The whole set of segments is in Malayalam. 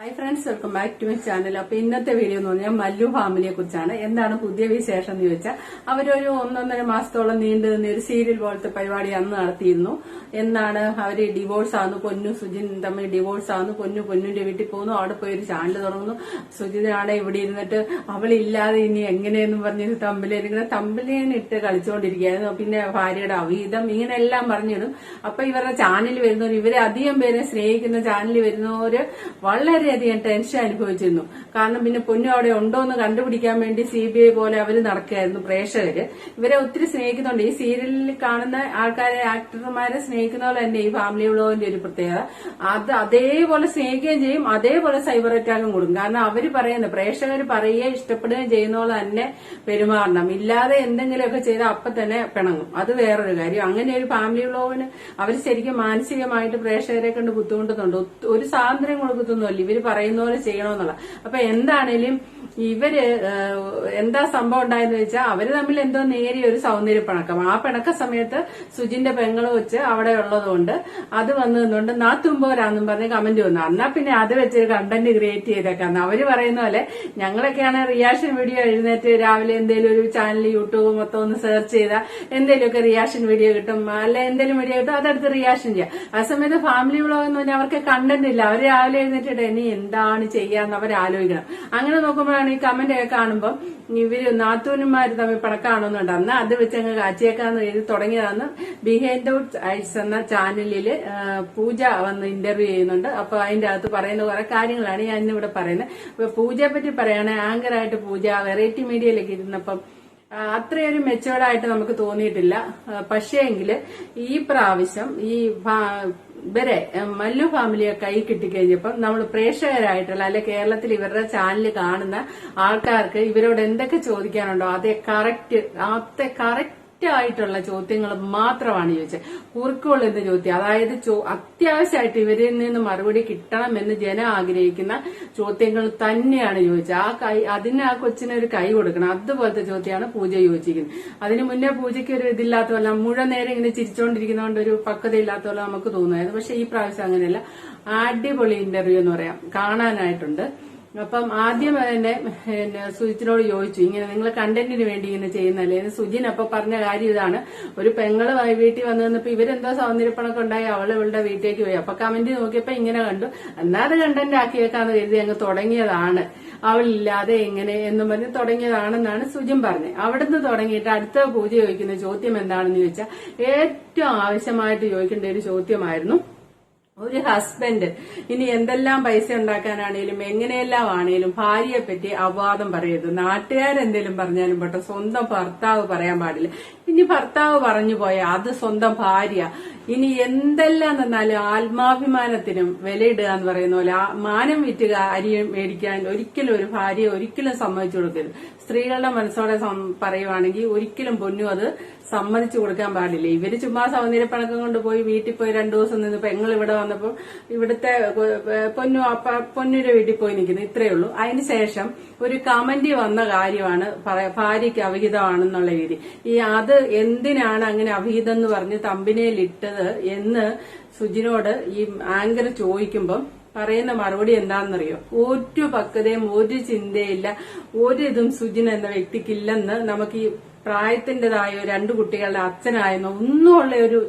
Hi friends welcome back to my channel അപ്പൊ ഇന്നത്തെ വീഡിയോ എന്ന് പറഞ്ഞാൽ മല്ലു ഫാമിലിയെ കുറിച്ചാണ്. എന്താണ് പുതിയ വിശേഷം എന്ന് ചോദിച്ചാൽ അവരൊരു ഒന്നൊന്നര മാസത്തോളം നീണ്ടു നിന്ന ഒരു സീരിയൽ പോലത്തെ പരിപാടി അന്ന് നടത്തിയിരുന്നു. എന്നാണ് അവർ ഡിവോഴ്സ് ആവുന്നു പൊന്നു സുജിൻ തമ്മിൽ ഡിവോഴ്സ് ആവുന്നു പൊന്നു പൊന്നുന്റെ വീട്ടിൽ പോകുന്നു അവിടെ പോയി ഒരു ചാനൽ തുടങ്ങുന്നു. സുജിനാണ് ഇവിടെ ഇരുന്നിട്ട് അവളില്ലാതെ ഇനി എങ്ങനെയെന്ന് പറഞ്ഞ് തമ്പിലിങ്ങനെ തമ്പിലിട്ട് കളിച്ചുകൊണ്ടിരിക്കുകയായിരുന്നു പിന്നെ ഭാര്യയുടെ അവീതം ഇങ്ങനെ എല്ലാം പറഞ്ഞിടും. അപ്പൊ ഇവരുടെ ചാനൽ വരുന്നവർ ഇവരെ അധികം പേരെ സ്നേഹിക്കുന്ന ചാനൽ വരുന്നവര് വളരെയധികം ടെൻഷൻ അനുഭവിച്ചിരുന്നു. കാരണം പിന്നെ പൊന്നു അവിടെ ഉണ്ടോ എന്ന് കണ്ടുപിടിക്കാൻ വേണ്ടി സി ബി ഐ പോലെ അവർ നടക്കുകയായിരുന്നു പ്രേക്ഷകര്. ഇവരെ ഒത്തിരി സ്നേഹിക്കുന്നുണ്ട്. ഈ സീരിയലിൽ കാണുന്ന ആൾക്കാരെ ആക്ടർമാരെ സ്നേഹിക്കുന്ന പോലെ തന്നെ ഈ ഫാമിലി വ്ളോഗിന്റെ ഒരു പ്രത്യേകത. അത് അതേപോലെ സ്നേഹിക്കുകയും ചെയ്യും. അതേപോലെ സൈബർ അറ്റാക്കും കൊടുക്കും കാരണം അവർ പറയുന്നത് പ്രേക്ഷകർ പറയുകയും ഇഷ്ടപ്പെടുകയും ചെയ്യുന്ന പോലെ തന്നെ പെരുമാറണം. ഇല്ലാതെ എന്തെങ്കിലുമൊക്കെ ചെയ്താൽ അപ്പം തന്നെ പിണങ്ങും. അത് വേറൊരു കാര്യം. അങ്ങനെ ഒരു ഫാമിലി വ്ളോഗിന് അവർ ശരിക്കും മാനസികമായിട്ട് പ്രേക്ഷകരെ കണ്ട് ബുദ്ധിമുട്ടുന്നുണ്ട്. ഒരു സ്വാതന്ത്ര്യം കൊടുക്കുന്നില്ല പറയുന്ന പോലെ ചെയ്യണമെന്നുള്ള. അപ്പൊ എന്താണേലും ഇവർ എന്താ സംഭവം ഉണ്ടായെന്ന് വെച്ചാൽ അവർ തമ്മിൽ എന്തോ നേരിയ ഒരു സൗന്ദര്യ പിണക്കം. ആ പിണക്ക സമയത്ത് സുജിന്റെ പെങ്ങൾ വെച്ച് അവിടെ ഉള്ളതുകൊണ്ട് അത് വന്നതുകൊണ്ട് നിന്നുകൊണ്ട് നാത്തുമ്പോരാന്നും പറഞ്ഞ് കമന്റ് വന്നു. എന്നാ പിന്നെ അത് വെച്ച് കണ്ടന്റ് ക്രിയേറ്റ് ചെയ്തേക്കാം. അവർ പറയുന്ന പോലെ ഞങ്ങളൊക്കെയാണ് റിയാക്ഷൻ വീഡിയോ എഴുന്നേറ്റ് രാവിലെ എന്തെങ്കിലും ഒരു ചാനൽ യൂട്യൂബ് മൊത്തം ഒന്ന് സെർച്ച് ചെയ്താൽ എന്തെങ്കിലുമൊക്കെ റിയാക്ഷൻ വീഡിയോ കിട്ടും അല്ല എന്തെങ്കിലും വീഡിയോ കിട്ടും അതെടുത്ത് റിയാക്ഷൻ ചെയ്യാം. ആ സമയത്ത് ഫാമിലി വ്ളോഗ് എന്ന് പറഞ്ഞാൽ അവർക്ക് കണ്ടന്റ് ഇല്ല. അവർ രാവിലെ എഴുന്നേറ്റിട്ട് ഇനി എന്താണ് ചെയ്യാന്ന് അവർ ആലോചിക്കണം. അങ്ങനെ നോക്കുമ്പോഴാണ് ഈ കമന്റ് ഒക്കെ കാണുമ്പോൾ ഇവർ നാത്തൂനുമാര് തമ്മിൽ പടക്കാണോന്നുണ്ട് അന്ന് അത് വെച്ച് അങ്ങ് കാച്ചിയേക്കാന്ന് എഴുതി തുടങ്ങിയതാണ് ബിഹൈൻഡ് ഔട്ട് ഐറ്റ്സ് എന്ന ചാനലിൽ പൂജ വന്ന് ഇന്റർവ്യൂ ചെയ്യുന്നുണ്ട്. അപ്പൊ അതിന്റെ അകത്ത് പറയുന്ന കുറെ കാര്യങ്ങളാണ് ഞാൻ ഇന്നിവിടെ പറയുന്നത്. അപ്പൊ പൂജയെ പറ്റി പറയുകയാണെങ്കിൽ ആങ്കറായിട്ട് പൂജ വെറൈറ്റി മീഡിയയിലേക്ക് ഇരുന്നപ്പം അത്രയൊരു മെച്ചുവേർഡായിട്ട് നമുക്ക് തോന്നിയിട്ടില്ല. പക്ഷേ പക്ഷേങ്കിൽ ഈ പ്രാവശ്യം ഈ ഇവരെ മല്ലു ഫാമിലിയെ കൈ കിട്ടിക്കഴിഞ്ഞപ്പം നമ്മൾ പ്രേക്ഷകരായിട്ടുള്ള അല്ലെ കേരളത്തിൽ ഇവരുടെ ചാനൽ കാണുന്ന ആൾക്കാർക്ക് ഇവരോട് എന്തൊക്കെ ചോദിക്കാനുണ്ടോ അതേ കറക്റ്റ് അത്തെ കറക്റ്റ് ആയിട്ടുള്ള ചോദ്യങ്ങൾ മാത്രമാണ് ചോദിച്ചത്. കുറുക്കുള്ള ചോദ്യം? അതായത് അത്യാവശ്യമായിട്ട് ഇവരിൽ നിന്ന് മറുപടി കിട്ടണമെന്ന് ജനം ആഗ്രഹിക്കുന്ന ചോദ്യങ്ങൾ തന്നെയാണ് ചോദിച്ചത്. ആ കൈ അതിന് ആ കൊച്ചിന് ഒരു കൈ കൊടുക്കണം. അതുപോലത്തെ ചോദ്യമാണ് പൂജ ചോദിച്ചിരിക്കുന്നത്. അതിന് മുന്നേ പൂജയ്ക്ക് ഒരു ഇതില്ലാത്തതല്ല മുഴുവൻ നേരം ഇങ്ങനെ ചിരിച്ചുകൊണ്ടിരിക്കുന്നതുകൊണ്ട് ഒരു പക്വതയില്ലാത്ത പോലെ നമുക്ക് തോന്നുമായിരുന്നു. പക്ഷെ ഈ പ്രാവശ്യം അങ്ങനെയല്ല. അടിപൊളി ഇന്റർവ്യൂ എന്ന് പറയാം. കാണാനായിട്ടുണ്ട്. അപ്പം ആദ്യം തന്നെ പിന്നെ സുജിത്തിനോട് ചോദിച്ചു. ഇങ്ങനെ നിങ്ങൾ കണ്ടന്റിന് വേണ്ടി ഇങ്ങനെ ചെയ്യുന്നല്ലേ സുജിൻ അപ്പൊ പറഞ്ഞ കാര്യം ഇതാണ്. ഒരു പെങ്ങൾ വീട്ടിൽ വന്നു നിന്നപ്പോ ഇവരെന്തോ സൗന്ദര്യപ്പണൊക്കെ ഉണ്ടായി. അവൾ ഇവളുടെ വീട്ടിലേക്ക് പോയി. അപ്പൊ കമന്റ് നോക്കിയപ്പോ ഇങ്ങനെ കണ്ടു. എന്നാ അത് കണ്ടന്റ് ആക്കിയേക്കാന്ന് കരുതി അങ്ങ് തുടങ്ങിയതാണ്. അവളില്ലാതെ എങ്ങനെ എന്നും പറഞ്ഞ് തുടങ്ങിയതാണെന്നാണ് സുജിൻ പറഞ്ഞത്. അവിടുന്ന് തുടങ്ങിയിട്ട് അടുത്ത പൂജ ചോദിക്കുന്ന ചോദ്യം എന്താണെന്ന് ചോദിച്ചാൽ ഏറ്റവും ആവശ്യമായിട്ട് ചോദിക്കേണ്ട ഒരു ചോദ്യമായിരുന്നു ഒരു ഹസ്ബൻഡ് ഇനി എന്തെല്ലാം പൈസ ഉണ്ടാക്കാനാണേലും എങ്ങനെയെല്ലാം ആണേലും ഭാര്യയെ പറ്റി അപവാദം പറയരുത്. നാട്ടുകാരെന്തേലും പറഞ്ഞാലും പെട്ടെന്ന് സ്വന്തം ഭർത്താവ് പറയാൻ പാടില്ല. ഇനി ഭർത്താവ് പറഞ്ഞു പോയ അത് സ്വന്തം ഭാര്യ. ഇനി എന്തെല്ലാം തന്നാലും ആത്മാഭിമാനത്തിനും വിലയിടുക എന്ന് പറയുന്ന പോലെ മാനം വിറ്റുക അരി മേടിക്കാൻ ഒരിക്കലും ഒരു ഭാര്യ ഒരിക്കലും സമ്മതിച്ചു കൊടുക്കരുത്. സ്ത്രീകളുടെ മനസ്സോടെ പറയുവാണെങ്കിൽ ഒരിക്കലും പൊന്നു അത് സമ്മതിച്ചു കൊടുക്കാൻ പാടില്ല. ഇവർ ചുമ്മാ സൗന്ദര്യപ്പണക്കം കൊണ്ട് പോയി വീട്ടിൽ പോയി രണ്ടു ദിവസം നിന്ന് പെങ്ങൾ ഇവിടെ വന്നപ്പോൾ ഇവിടുത്തെ പൊന്നു അപ്പ പൊന്നിന്റെ വീട്ടിൽ പോയി നിൽക്കുന്നു ഇത്രയേ ഉള്ളൂ. അതിന് ശേഷം ഒരു കമന്റ് വന്ന കാര്യമാണ് ഭാര്യയ്ക്ക് അവിഹിതമാണെന്നുള്ള രീതി. ഈ അത് എന്തിനാണ് അങ്ങനെ അഭീതെന്ന് പറഞ്ഞ് തമ്പിനയിൽ ഇട്ടത് എന്ന് സുജിനോട് ഈ ആങ്കർ ചോദിക്കുമ്പം പറയുന്ന മറുപടി എന്താണെന്നറിയോ? ഒരു പക്വതയും ഒരു ചിന്തയില്ല ഒരു ഇതും സുജിൻ എന്ന വ്യക്തിക്കില്ലെന്ന് നമുക്ക് ഈ പ്രായത്തിന്റേതായ രണ്ടു കുട്ടികളുടെ അച്ഛനായെന്നോ ഒന്നുമുള്ള ഒരു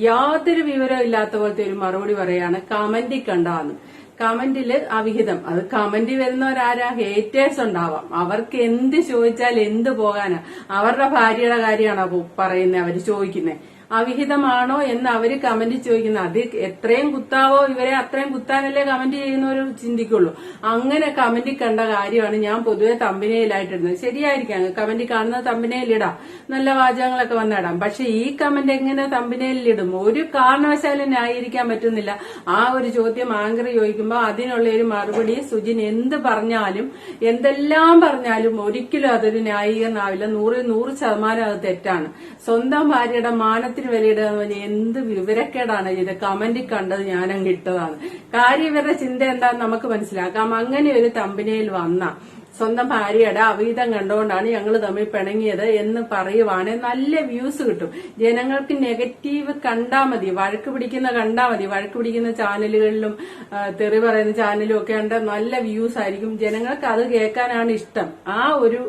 യാതൊരു വിവരവും ഇല്ലാത്ത പോലത്തെ ഒരു മറുപടി പറയാണ് കമന്റിൽ കണ്ടാന്ന് കമന്റിൽ അവിഹിതം അത് കമന്റ് വരുന്നവരാരാ? ഹേറ്റേഴ്സ് ഉണ്ടാവാം. അവർക്ക് എന്ത് ചോദിച്ചാൽ എന്ത് പോകാനാ? അവരുടെ ഭാര്യയുടെ കാര്യമാണോ പറയുന്നത് അവർ ചോദിക്കുന്നത് അവിഹിതമാണോ എന്ന് അവർ കമന്റ് ചോദിക്കുന്നത് അത് എത്രയും കുത്താവോ? ഇവരെ അത്രയും കുത്താനല്ലേ കമന്റ് ചെയ്യുന്നവർ ചിന്തിക്കുള്ളൂ. അങ്ങനെ കമന്റ് കണ്ട കാര്യമാണ് ഞാൻ പൊതുവെ തമ്പിനയിലായിട്ടിരുന്നത് ശരിയായിരിക്കാം കമന്റ് കാണുന്ന തമ്പനയിലിടാം നല്ല വാചകങ്ങളൊക്കെ വന്നിടാം പക്ഷെ ഈ കമന്റ് എങ്ങനെ തമ്പനയിലിടും ഒരു കാരണവശാലും ന്യായീകരിക്കാൻ പറ്റുന്നില്ല. ആ ഒരു ചോദ്യം ആങ്കർ ചോദിക്കുമ്പോൾ അതിനുള്ള ഒരു മറുപടി സുജിൻ എന്ത് പറഞ്ഞാലും എന്തെല്ലാം പറഞ്ഞാലും ഒരിക്കലും അതൊരു ന്യായീകരണമാവില്ല. നൂറിൽ നൂറ് ശതമാനം അത് തെറ്റാണ്. സ്വന്തം ഭാര്യയുടെ മാനത്തിന് വിലയിടുക എന്ന് പറഞ്ഞാൽ എന്ത് വിവരക്കേടാണ് ഇത്? കമന്റിൽ കണ്ടത് ഞാനങ്ങ് ഇട്ടതാണ്. കാര്യം ഇവരുടെ ചിന്ത എന്താന്ന് നമുക്ക് മനസ്സിലാക്കാം. അങ്ങനെ ഒരു തമ്പിനയിൽ വന്ന സ്വന്തം ഭാര്യയുടെ അവീതം കണ്ടുകൊണ്ടാണ് ഞങ്ങൾ തമ്മിൽ പിണങ്ങിയത് എന്ന് പറയുവാണെങ്കിൽ നല്ല വ്യൂസ് കിട്ടും. ജനങ്ങൾക്ക് നെഗറ്റീവ് കണ്ടാ മതി. വഴക്ക് പിടിക്കുന്ന കണ്ടാ മതി. വഴക്ക് പിടിക്കുന്ന ചാനലുകളിലും തെറി പറയുന്ന ചാനലും ഒക്കെ ഉണ്ട് നല്ല വ്യൂസ് ആയിരിക്കും. ജനങ്ങൾക്ക് അത് കേൾക്കാനാണ് ഇഷ്ടം. ആ ഒരു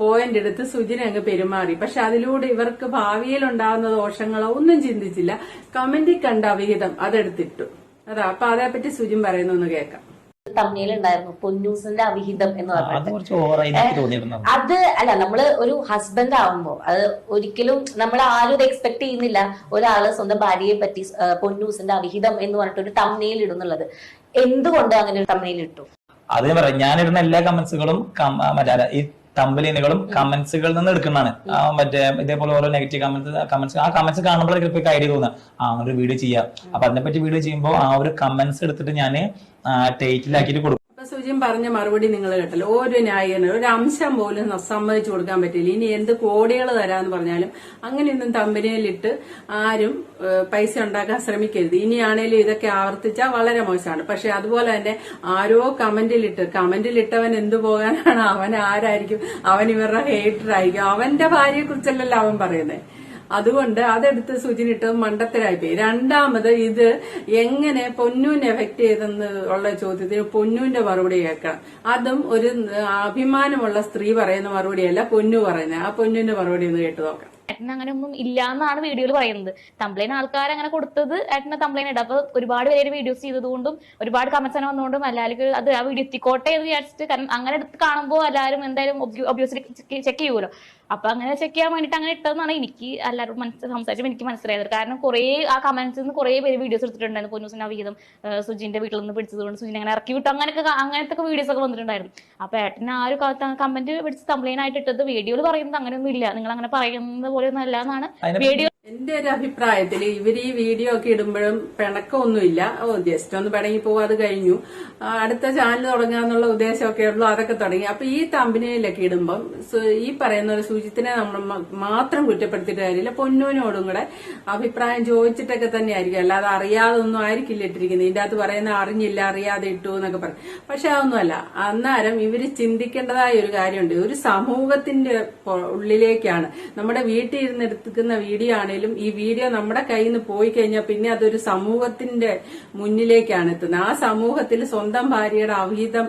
പോയിന്റ് എടുത്ത് സുജിനെ അങ്ങ് പെരുമാറി. പക്ഷെ അതിലൂടെ ഇവർക്ക് ഭാവിയിൽ ഉണ്ടാകുന്ന ദോഷങ്ങളോ ഒന്നും ചിന്തിച്ചില്ല. കമന്റിൽ കണ്ട അവിഹിതം അതെടുത്തിട്ടു. അതാ അപ്പൊ അതേപ്പറ്റി സുജിൻ പറയുന്നൊന്ന് കേൾക്കാം. തമ്മിലുണ്ടായിരുന്നു പൊന്നൂസിന്റെ അവിഹിതം എന്ന് അത് പറഞ്ഞിട്ട്. അത് അല്ല നമ്മൾ ഒരു ഹസ്ബൻഡ് ആവുമ്പോ അത് ഒരിക്കലും നമ്മൾ ആരും ഇത് എക്സ്പെക്ട് ചെയ്യുന്നില്ല. ഒരാൾ സ്വന്തം ഭാര്യയെ പറ്റി പൊന്നൂസിന്റെ അവിഹിതം എന്ന് പറഞ്ഞിട്ട് ഒരു തമ്മനയിൽ ഇടുന്നുള്ളത് എന്തുകൊണ്ട് അങ്ങനെ ഒരു തമ്മനയിൽ ഇട്ടു? അത് ഞാൻ പറയാം ഞാനിടുന്ന എല്ലാ കമന്റ്സുകളും മറ്റേ ഈ തമ്പലിനുകളും കമന്റ്സുകളിൽ നിന്ന് എടുക്കുന്നതാണ്. മറ്റേ ഇതേപോലെ ഓരോ നെഗറ്റീവ് കമന്റ്സ് കമന്റ്സ് ആ കമന്റ്സ് കാണുമ്പോൾ ചിലപ്പോൾ ഐഡിയ തോന്നുക. ആ ഒരു വീഡിയോ ചെയ്യാം. അപ്പൊ അതിനെപ്പറ്റി വീഡിയോ ചെയ്യുമ്പോൾ ആ ഒരു കമന്റ്സ് എടുത്തിട്ട് ഞാൻ ടൈറ്റിലാക്കിയിട്ട് കൊടുക്കും. അപ്പൊ പറഞ്ഞ മറുപടി നിങ്ങൾ കേട്ടല്ലോ. ഓരോ ന്യായീകരണം ഒരു അംശം പോലും സമ്മതിച്ചു കൊടുക്കാൻ പറ്റില്ല. ഇനി എന്ത് കോടികൾ തരാന്ന് പറഞ്ഞാലും അങ്ങനെയൊന്നും തമ്പനിയിലിട്ട് ആരും പൈസ ഉണ്ടാക്കാൻ ശ്രമിക്കരുത്. ഇനിയാണേലും ഇതൊക്കെ ആവർത്തിച്ചാൽ വളരെ മോശമാണ്. പക്ഷെ അതുപോലെ തന്നെ ആരോ കമന്റിലിട്ട് കമന്റിലിട്ടവൻ എന്തു പോകാനാണ്? അവൻ ആരായിരിക്കും? അവൻ ഇവരുടെ ഹേറ്റർ ആയിരിക്കും. അവന്റെ ഭാര്യയെ കുറിച്ചല്ലല്ലോ അവൻ പറയുന്നത് അതുകൊണ്ട് അതെടുത്ത് സുജിനിട്ട് മണ്ടത്തരായി പോയി രണ്ടാമത് ഇത് എങ്ങനെ പൊന്നൂനെ എഫക്ട് ചെയ്തെന്ന് ഉള്ള ചോദ്യത്തിന് പൊന്നൂന്റെ മറുപടി കേൾക്കണം അതും ഒരു അഭിമാനമുള്ള സ്ത്രീ പറയുന്ന മറുപടിയല്ല പൊന്നു പറയുന്നത്. ആ പൊന്നുവിന്റെ മറുപടി ഒന്ന് കേട്ടു നോക്കാം. ഏട്ടന് അങ്ങനെ ഒന്നും ഇല്ല എന്നാണ് വീഡിയോയിൽ പറയുന്നത്. തംപ്ലൈൻ ആൾക്കാർ അങ്ങനെ കൊടുത്തത് ഏട്ടന് തംപ്ലൈൻ ഇടാം അപ്പൊ ഒരുപാട് പേര് വീഡിയോസ് ചെയ്തതുകൊണ്ടും ഒരുപാട് കമന്റ്സ് അങ്ങനെ വന്നുകൊണ്ടും എല്ലാവർക്കും അത് ആ വീഡിയോ എത്തിക്കോട്ടെ എന്ന് വിചാരിച്ചിട്ട് കാരണം അങ്ങനെ എടുത്ത് കാണുമ്പോൾ എല്ലാവരും എന്തായാലും ഒബ്വിയസ്ലി ചെക്ക് ചെയ്യുമല്ലോ അപ്പൊ അങ്ങനെ ചെക്ക് ചെയ്യാൻ വേണ്ടിട്ട് അങ്ങനെ ഇട്ടതെന്നാണ് എനിക്ക് എല്ലാവരും മനസ്സിൽ സംസാരിച്ചപ്പോൾ എനിക്ക് മനസ്സിലായത്. കാരണം കുറേ ആ കമന്റ്സിൽ നിന്ന് കുറേ പേര് വീഡിയോസ് എടുത്തിട്ടുണ്ടായിരുന്നു. പൊന്നൂസിന് വീതം സുജിന്റെ വീട്ടിൽ നിന്ന് പിടിച്ചതുകൊണ്ട് സുജിൻ അങ്ങനെ ഇറക്കി വിട്ടു. അങ്ങനെയൊക്കെ ക- അങ്ങനത്തെ വീഡിയോസ് ഒക്കെ വന്നിട്ടുണ്ടായിരുന്നു. അപ്പൊ ഏട്ടന് ആ ഒരു കമന്റ് പിടിച്ച് കംപ്ലൈന്റ് ആയിട്ട് ഇട്ടത് വീഡിയോയിൽ പറയുന്നത് അങ്ങനെയൊന്നും ഇല്ല. നിങ്ങൾ അങ്ങനെ പറയുന്നത് പോലെ ഒന്നും അല്ല എന്നാണ് വീഡിയോ എന്റെ ഒരു അഭിപ്രായത്തിൽ ഇവർ ഈ വീഡിയോ ഒക്കെ ഇടുമ്പോഴും പിണക്കമൊന്നുമില്ല. ഓ ജസ്റ്റ് ഒന്ന് പിണങ്ങി പോകും അത് കഴിഞ്ഞു. അടുത്ത ചാനൽ തുടങ്ങാന്നുള്ള ഉദ്ദേശമൊക്കെ ഉള്ളൂ അതൊക്കെ തുടങ്ങി. അപ്പൊ ഈ തമ്പനിയിലൊക്കെ ഇടുമ്പം ഈ പറയുന്ന ഒരു സൂചിത്തിനെ നമ്മൾ മാത്രം കുറ്റപ്പെടുത്തിയിട്ട് കാര്യമില്ല. പൊന്നൂനോടും കൂടെ അഭിപ്രായം ചോദിച്ചിട്ടൊക്കെ തന്നെ ആയിരിക്കും അല്ലാതെ അറിയാതെ ഒന്നും ആയിരിക്കില്ല ഇട്ടിരിക്കുന്നത്. ഇതിന്റെ അകത്ത് പറയുന്ന അറിഞ്ഞില്ല അറിയാതെ ഇട്ടു എന്നൊക്കെ പറയും. പക്ഷെ അതൊന്നുമല്ല. അന്നേരം ഇവർ ചിന്തിക്കേണ്ടതായ ഒരു കാര്യമുണ്ട്. ഒരു സമൂഹത്തിന്റെ ഉള്ളിലേക്കാണ്. നമ്മുടെ വീട്ടിൽ ഇരുന്ന് വീഡിയോ വീഡിയോ ആണെങ്കിലും ഈ വീഡിയോ നമ്മുടെ കയ്യിൽ നിന്ന് പോയി കഴിഞ്ഞാൽ പിന്നെ അതൊരു സമൂഹത്തിന്റെ മുന്നിലേക്കാണ് എത്തുന്നത്. ആ സമൂഹത്തിൽ സ്വന്തം ഭാര്യയുടെ അവിഹിതം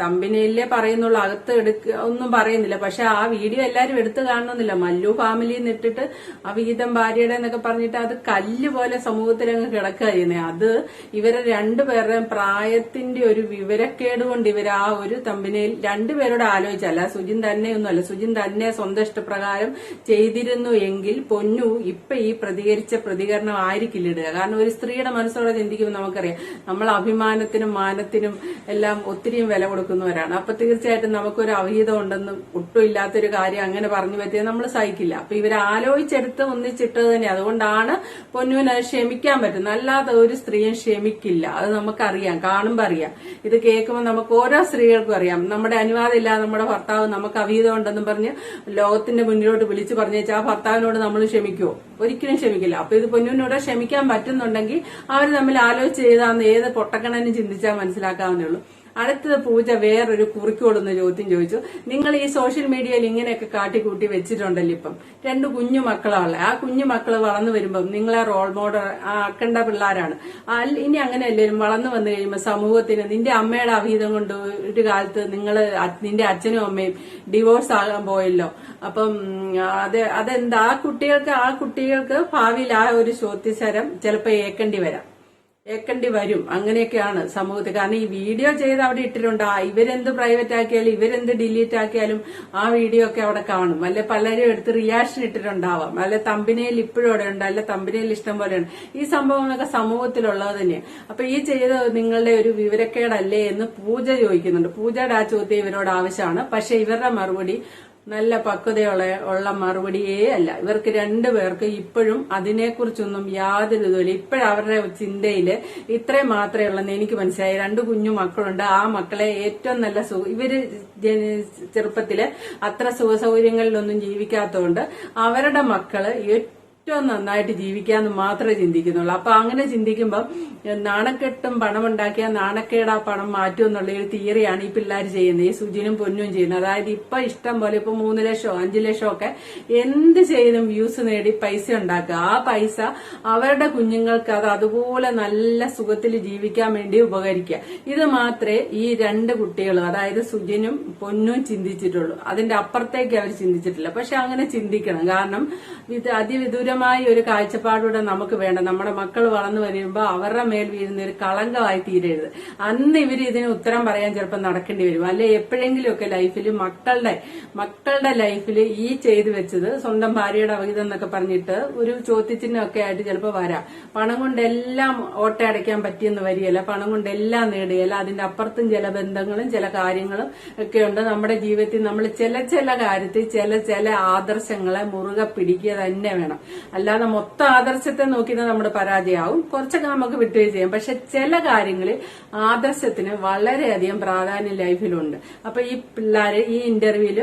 തമ്പിനയിലേ പറയുന്നുള്ളൂ അകത്ത് എടുക്ക ഒന്നും പറയുന്നില്ല. പക്ഷെ ആ വീഡിയോ എല്ലാരും എടുത്തു കാണണമെന്നില്ല. മല്ലു ഫാമിലിയിൽ നിട്ടിട്ട് അവഹിതം ഭാര്യയുടെ എന്നൊക്കെ പറഞ്ഞിട്ട് അത് കല്ല് പോലെ സമൂഹത്തിൽ അങ്ങ് കിടക്കുക അത് ഇവരെ രണ്ടുപേരുടെയും പ്രായത്തിന്റെ ഒരു വിവരക്കേട് കൊണ്ട് ഇവർ ആ ഒരു തമ്പിനയിൽ രണ്ടുപേരോട് ആലോചിച്ചല്ല. സുജിൻ തന്നെയൊന്നുമല്ല സുജിൻ തന്നെ സ്വന്തം ഇഷ്ടപ്രകാരം ചെയ്തിരുന്നു എങ്കിൽ പൊന്നു ഇപ്പൊ ഈ പ്രതികരിച്ച പ്രതികരണം ആയിരിക്കില്ല ഇടുക. കാരണം ഒരു സ്ത്രീയുടെ മനസ്സോടെ ചിന്തിക്കുമ്പോൾ നമുക്കറിയാം നമ്മൾ അഭിമാനത്തിനും മാനത്തിനും എല്ലാം ഒത്തിരിയും വില കൊടുക്കുന്നവരാണ്. അപ്പൊ തീർച്ചയായിട്ടും നമുക്കൊരു അവഹിതം ഉണ്ടെന്ന് ഒട്ടും ഇല്ലാത്തൊരു കാര്യം അങ്ങനെ പറഞ്ഞു പറ്റിയത് നമ്മൾ സഹിക്കില്ല. അപ്പൊ ഇവർ ആലോചിച്ചെടുത്ത് ഒന്നിച്ചിട്ടത് തന്നെ. അതുകൊണ്ടാണ് പൊന്നുവിന് അത് ക്ഷമിക്കാൻ പറ്റുന്നത്. അല്ലാതെ ഒരു സ്ത്രീയും ക്ഷമിക്കില്ല. അത് നമുക്കറിയാം കാണുമ്പോൾ അറിയാം. ഇത് കേൾക്കുമ്പോൾ നമുക്ക് ഓരോ സ്ത്രീകൾക്കും അറിയാം. നമ്മുടെ അനുവാദം ഇല്ലാതെ നമ്മുടെ ഭർത്താവ് നമുക്ക് അവഹിതം ഉണ്ടെന്നും പറഞ്ഞ് ലോകത്തിന്റെ മുന്നിലോട്ട് വിളിച്ചു പറഞ്ഞേച്ചാൽ ആ ഭർത്താവിനോട് നമ്മൾ ക്ഷമിക്കുമോ ഒരിക്കലും ക്ഷമിക്കില്ല. അപ്പൊ ഇത് പൊന്നുവിനോട് ക്ഷമിക്കാൻ പറ്റുന്നുണ്ടെങ്കിൽ അവർ തമ്മിൽ ആലോചിച്ച് ചെയ്താന്ന് ഏത് പൊട്ടക്കണനും ചിന്തിച്ചാൽ മനസ്സിലാക്കാവുന്നേ ഉള്ളൂ. അടുത്തത് പൂജ വേറൊരു കുറിക്കോടുന്ന ചോദ്യം ചോദിച്ചു. നിങ്ങൾ ഈ സോഷ്യൽ മീഡിയയിൽ ഇങ്ങനെയൊക്കെ കാട്ടിക്കൂട്ടി വെച്ചിട്ടുണ്ടല്ലോ ഇപ്പം. രണ്ട് കുഞ്ഞു മക്കളാണല്ലേ ആ കുഞ്ഞു മക്കൾ വളർന്നു വരുമ്പം നിങ്ങളെ റോൾ മോഡൽ ആക്കേണ്ട പിള്ളേരാണ്. ഇനി അങ്ങനെയല്ലേ വളർന്നു വന്നു കഴിയുമ്പോൾ സമൂഹത്തിന് നിന്റെ അമ്മയുടെ അഭീതം കൊണ്ട് ഒരു കാലത്ത് നിങ്ങൾ നിന്റെ അച്ഛനും അമ്മയും ഡിവോഴ്സ് ആകാൻ പോയല്ലോ. അപ്പം അത് അതെന്താ? ആ കുട്ടികൾക്ക് ആ കുട്ടികൾക്ക് ഭാവിയിൽ ആ ഒരു ചോദ്യശരം ചിലപ്പോൾ ഏക്കേണ്ടി വരാം. ഏക്കേണ്ടി വരും. അങ്ങനെയൊക്കെയാണ് സമൂഹത്തിൽ. കാരണം ഈ വീഡിയോ ചെയ്ത് അവിടെ ഇട്ടിട്ടുണ്ട്. ഇവരെന്ത് പ്രൈവറ്റ് ആക്കിയാലും ഇവരെന്ത് ഡിലീറ്റ് ആക്കിയാലും ആ വീഡിയോ ഒക്കെ അവിടെ കാണും. അല്ലെ പലരും എടുത്ത് റിയാക്ഷൻ ഇട്ടിട്ടുണ്ടാവാം. അല്ലെ തമ്പിനയിൽ ഇപ്പോഴും അവിടെ ഉണ്ട്. അല്ലെ തമ്പിനയിൽ ഇഷ്ടം പോലെ ഉണ്ട്. ഈ സംഭവങ്ങളൊക്കെ സമൂഹത്തിലുള്ളത് തന്നെയാണ് അപ്പൊ ഈ ചെയ്ത് നിങ്ങളുടെ ഒരു വിവരക്കേടല്ലേ എന്ന് പൂജ ചോദിക്കുന്നുണ്ട്. പൂജയുടെ ആ ചോദ്യം ഇവരോട് ആവശ്യമാണ്. പക്ഷെ ഇവരുടെ മറുപടി നല്ല പക്വതയുള്ള ഉള്ള മറുപടിയേ അല്ല. ഇവർക്ക് രണ്ടുപേർക്ക് ഇപ്പോഴും അതിനെക്കുറിച്ചൊന്നും യാതൊരു ഇതുമില്ല. ഇപ്പോഴവരുടെ ചിന്തയിൽ ഇത്രയും മാത്രമേ ഉള്ളെന്ന് എനിക്ക് മനസ്സിലായി. രണ്ട് കുഞ്ഞു മക്കളുണ്ട്. ആ മക്കളെ ഏറ്റവും നല്ല സുഖ ഇവർ ചെറുപ്പത്തിൽ അത്ര സുഖ സൗകര്യങ്ങളിലൊന്നും ജീവിക്കാത്തതുകൊണ്ട് അവരുടെ മക്കൾ ഏറ്റവും ഏറ്റവും നന്നായിട്ട് ജീവിക്കാന്ന് മാത്രമേ ചിന്തിക്കുന്നുള്ളൂ. അപ്പൊ അങ്ങനെ ചിന്തിക്കുമ്പോൾ നാണക്കെട്ടും പണം ഉണ്ടാക്കിയാൽ നാണക്കേട് ആ പണം മാറ്റും എന്നുള്ള ഒരു തിയറിയാണ് ഈ പിള്ളേർ ചെയ്യുന്നത് ഈ സുജിനും പൊന്നും ചെയ്യുന്നത്. അതായത് ഇപ്പൊ ഇഷ്ടം പോലെ ഇപ്പൊ മൂന്ന് ലക്ഷമോ അഞ്ചു ലക്ഷമോ ഒക്കെ എന്ത് ചെയ്തും വ്യൂസ് നേടി പൈസ ഉണ്ടാക്കുക. ആ പൈസ അവരുടെ കുഞ്ഞുങ്ങൾക്ക് അത് അതുപോലെ നല്ല സുഖത്തിൽ ജീവിക്കാൻ വേണ്ടി ഉപകരിക്കുക. ഇത് മാത്രമേ ഈ രണ്ട് കുട്ടികളും അതായത് സുജിനും പൊന്നും ചിന്തിച്ചിട്ടുള്ളൂ. അതിന്റെ അപ്പുറത്തേക്ക് അവർ ചിന്തിച്ചിട്ടില്ല. പക്ഷെ അങ്ങനെ ചിന്തിക്കണം. കാരണം ഇത് അതിവിദൂരമായ ഒരു കാഴ്ചപ്പാടൂടെ നമുക്ക് വേണ്ട. നമ്മുടെ മക്കൾ വളർന്നു വരുമ്പോൾ അവരുടെ മേൽ വീഴുന്ന ഒരു കളങ്കമായി തീരരുത്. അന്ന് ഇവർ ഇതിന് ഉത്തരം പറയാൻ ചിലപ്പോൾ നടക്കേണ്ടി വരും. അല്ലെ എപ്പോഴെങ്കിലുമൊക്കെ ലൈഫിൽ മക്കളുടെ മക്കളുടെ ലൈഫിൽ ഈ ചെയ്തു വെച്ചത് സ്വന്തം ഭാര്യയുടെ അവഹിതം എന്നൊക്കെ പറഞ്ഞിട്ട് ഒരു ചോദ്യചിഹ്നമൊക്കെ ആയിട്ട് ചിലപ്പോൾ വരാം. പണം കൊണ്ടെല്ലാം ഓട്ടയടയ്ക്കാൻ പറ്റിയെന്ന് വരികയല്ല. പണം കൊണ്ടെല്ലാം നേടുകയല്ല. അതിന്റെ അപ്പുറത്തും ചില ബന്ധങ്ങളും ചില കാര്യങ്ങളും ഒക്കെ ഉണ്ട്. നമ്മുടെ ജീവിതത്തിൽ നമ്മൾ ചില ചില കാര്യത്തിൽ ചില ചില ആദർശങ്ങളെ മുറുകെ പിടിക്കുക തന്നെ വേണം. അല്ലാതെ മൊത്തം ആദർശത്തെ നോക്കിയാൽ നമ്മുടെ പരാജയമാവും. കുറച്ചൊക്കെ നമുക്ക് വിട്ടുവീഴ്ച ചെയ്യാം. പക്ഷെ ചില കാര്യങ്ങളിൽ ആദർശത്തിന് വളരെയധികം പ്രാധാന്യം ലൈഫിലുണ്ട്. അപ്പൊ ഈ പിള്ളേര് ഈ ഇന്റർവ്യൂൽ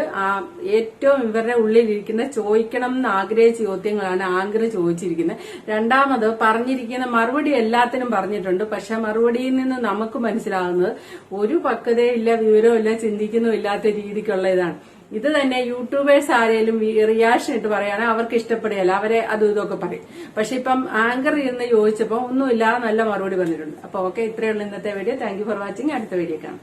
ഏറ്റവും ഇവരുടെ ഉള്ളിലിരിക്കുന്ന ചോദിക്കണം എന്ന് ആഗ്രഹിച്ച ചോദ്യങ്ങളാണ് ആങ്കർ ചോദിച്ചിരിക്കുന്നത്. രണ്ടാമത് പറഞ്ഞിരിക്കുന്ന മറുപടി എല്ലാത്തിനും പറഞ്ഞിട്ടുണ്ട്. പക്ഷെ മറുപടിയിൽ നിന്ന് നമുക്ക് മനസ്സിലാകുന്നത് ഒരു പക്വതയില്ല വിവരമില്ല ചിന്തിക്കുന്നു ഇല്ലാത്ത രീതിക്കുള്ള ഇതാണ്. ഇത് തന്നെ യൂട്യൂബേഴ്സ് ആരെങ്കിലും റിയാക്ഷൻ ഇട്ട് പറയുകയാണെങ്കിൽ അവർക്ക് ഇഷ്ടപ്പെടുകയല്ല അവരെ അതും ഇതൊക്കെ പറയും. പക്ഷെ ഇപ്പം ആങ്കർ ഇരുന്ന് ചോദിച്ചപ്പോൾ ഒന്നുമില്ലാതെ നല്ല മറുപടി പറഞ്ഞിട്ടുണ്ട് അപ്പൊ ഓക്കെ ഇത്രയുള്ള ഇന്നത്തെ വീഡിയോ താങ്ക് ഫോർ വാച്ചിങ് അടുത്ത വീഡിയോ കാണാം.